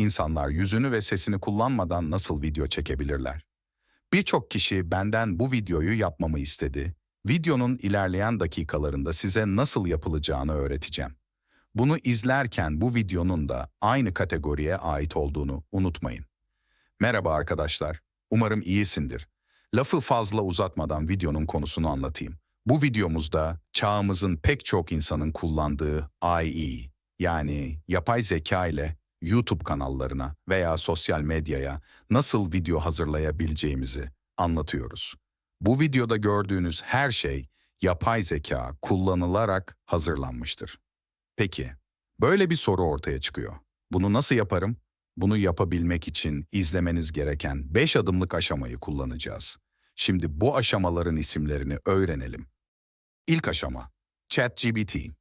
insanlar yüzünü ve sesini kullanmadan nasıl video çekebilirler? Birçok kişi benden bu videoyu yapmamı istedi. Videonun ilerleyen dakikalarında size nasıl yapılacağını öğreteceğim. Bunu izlerken bu videonun da aynı kategoriye ait olduğunu unutmayın. Merhaba arkadaşlar, umarım iyisindir. Lafı fazla uzatmadan videonun konusunu anlatayım. Bu videomuzda çağımızın pek çok insanın kullandığı IE yani yapay zeka ile YouTube kanallarına veya sosyal medyaya nasıl video hazırlayabileceğimizi anlatıyoruz. Bu videoda gördüğünüz her şey yapay zeka kullanılarak hazırlanmıştır. Peki, böyle bir soru ortaya çıkıyor. Bunu nasıl yaparım? Bunu yapabilmek için izlemeniz gereken 5 adımlık aşamayı kullanacağız. Şimdi bu aşamaların isimlerini öğrenelim. İlk aşama, ChatGPT.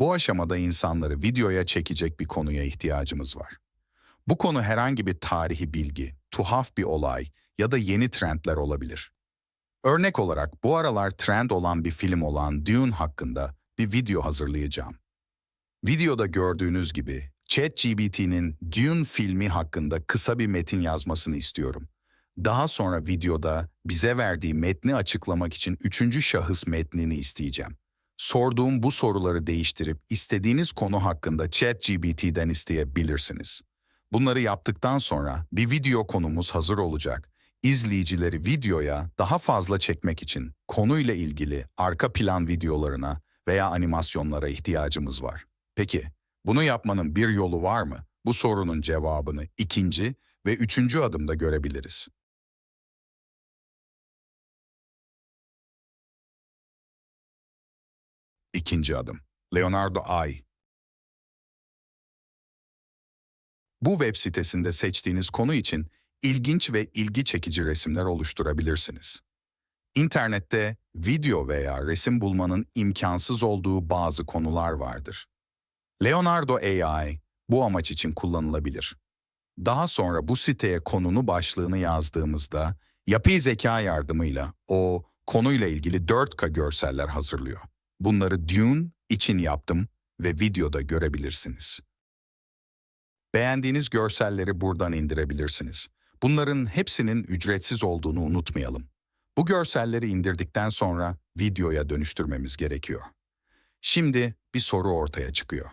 Bu aşamada insanları videoya çekecek bir konuya ihtiyacımız var. Bu konu herhangi bir tarihi bilgi, tuhaf bir olay ya da yeni trendler olabilir. Örnek olarak bu aralar trend olan bir film olan Dune hakkında bir video hazırlayacağım. Videoda gördüğünüz gibi ChatGPT'nin Dune filmi hakkında kısa bir metin yazmasını istiyorum. Daha sonra videoda bize verdiği metni açıklamak için üçüncü şahıs metnini isteyeceğim. Sorduğum bu soruları değiştirip istediğiniz konu hakkında ChatGPT'den isteyebilirsiniz. Bunları yaptıktan sonra bir video konumuz hazır olacak. İzleyicileri videoya daha fazla çekmek için konuyla ilgili arka plan videolarına veya animasyonlara ihtiyacımız var. Peki, bunu yapmanın bir yolu var mı? Bu sorunun cevabını ikinci ve üçüncü adımda görebiliriz. İkinci adım. Leonardo Ay. Bu web sitesinde seçtiğiniz konu için ilginç ve ilgi çekici resimler oluşturabilirsiniz. İnternette video veya resim bulmanın imkansız olduğu bazı konular vardır. Leonardo AI bu amaç için kullanılabilir. Daha sonra bu siteye konunu başlığını yazdığımızda yapay zeka yardımıyla o konuyla ilgili 4K görseller hazırlıyor. Bunları Dune için yaptım ve videoda görebilirsiniz. Beğendiğiniz görselleri buradan indirebilirsiniz. Bunların hepsinin ücretsiz olduğunu unutmayalım. Bu görselleri indirdikten sonra videoya dönüştürmemiz gerekiyor. Şimdi bir soru ortaya çıkıyor.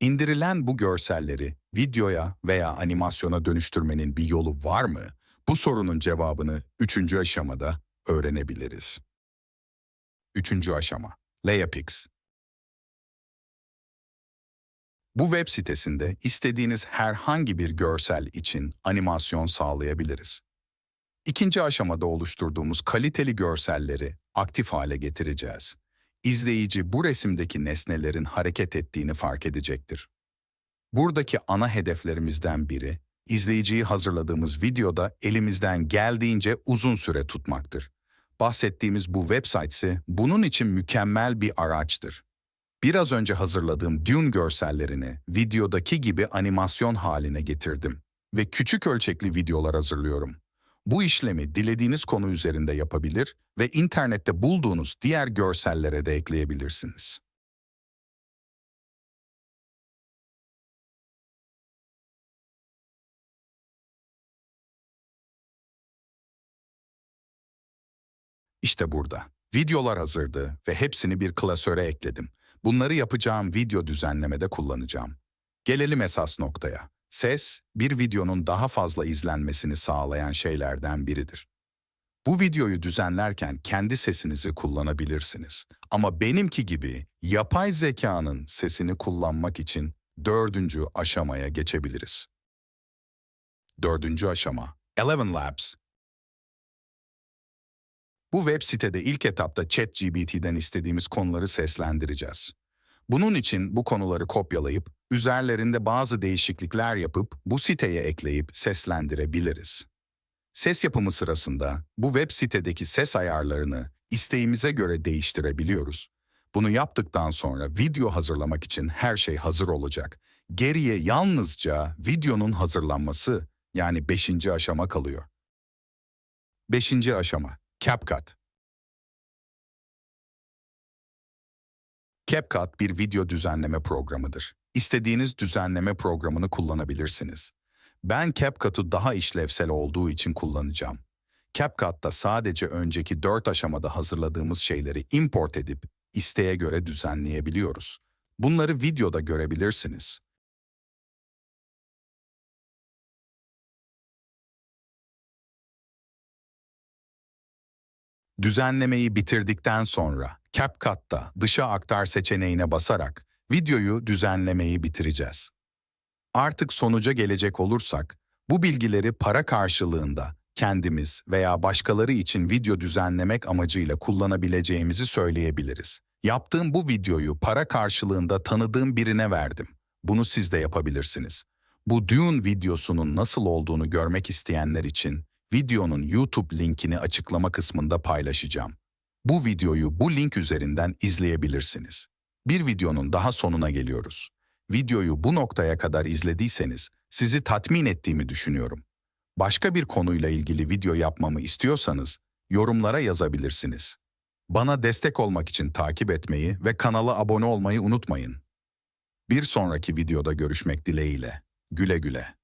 İndirilen bu görselleri videoya veya animasyona dönüştürmenin bir yolu var mı? Bu sorunun cevabını üçüncü aşamada öğrenebiliriz. Üçüncü aşama, Layapix. Bu web sitesinde istediğiniz herhangi bir görsel için animasyon sağlayabiliriz. İkinci aşamada oluşturduğumuz kaliteli görselleri aktif hale getireceğiz. İzleyici bu resimdeki nesnelerin hareket ettiğini fark edecektir. Buradaki ana hedeflerimizden biri, izleyiciyi hazırladığımız videoda elimizden geldiğince uzun süre tutmaktır. Bahsettiğimiz bu websitesi bunun için mükemmel bir araçtır. Biraz önce hazırladığım Dune görsellerini videodaki gibi animasyon haline getirdim ve küçük ölçekli videolar hazırlıyorum. Bu işlemi dilediğiniz konu üzerinde yapabilir ve internette bulduğunuz diğer görsellere de ekleyebilirsiniz. İşte burada. Videolar hazırdı ve hepsini bir klasöre ekledim. Bunları yapacağım video düzenlemede kullanacağım. Gelelim esas noktaya. Ses, bir videonun daha fazla izlenmesini sağlayan şeylerden biridir. Bu videoyu düzenlerken kendi sesinizi kullanabilirsiniz. Ama benimki gibi yapay zekanın sesini kullanmak için dördüncü aşamaya geçebiliriz. Dördüncü aşama, Eleven Labs. Bu web sitede ilk etapta ChatGPT'den istediğimiz konuları seslendireceğiz. Bunun için bu konuları kopyalayıp, üzerlerinde bazı değişiklikler yapıp bu siteye ekleyip seslendirebiliriz. Ses yapımı sırasında bu web sitedeki ses ayarlarını isteğimize göre değiştirebiliyoruz. Bunu yaptıktan sonra video hazırlamak için her şey hazır olacak. Geriye yalnızca videonun hazırlanması yani beşinci aşama kalıyor. Beşinci aşama, CapCut. CapCut bir video düzenleme programıdır. istediğiniz düzenleme programını kullanabilirsiniz. Ben CapCut'u daha işlevsel olduğu için kullanacağım. CapCut'ta sadece önceki dört aşamada hazırladığımız şeyleri import edip isteğe göre düzenleyebiliyoruz. Bunları videoda görebilirsiniz. Düzenlemeyi bitirdikten sonra CapCut'ta dışa aktar seçeneğine basarak videoyu düzenlemeyi bitireceğiz. Artık sonuca gelecek olursak, bu bilgileri para karşılığında kendimiz veya başkaları için video düzenlemek amacıyla kullanabileceğimizi söyleyebiliriz. Yaptığım bu videoyu para karşılığında tanıdığım birine verdim. Bunu siz de yapabilirsiniz. Bu Dune videosunun nasıl olduğunu görmek isteyenler için videonun YouTube linkini açıklama kısmında paylaşacağım. Bu videoyu bu link üzerinden izleyebilirsiniz. Bir videonun daha sonuna geliyoruz. Videoyu bu noktaya kadar izlediyseniz sizi tatmin ettiğimi düşünüyorum. Başka bir konuyla ilgili video yapmamı istiyorsanız yorumlara yazabilirsiniz. Bana destek olmak için takip etmeyi ve kanala abone olmayı unutmayın. Bir sonraki videoda görüşmek dileğiyle. Güle güle.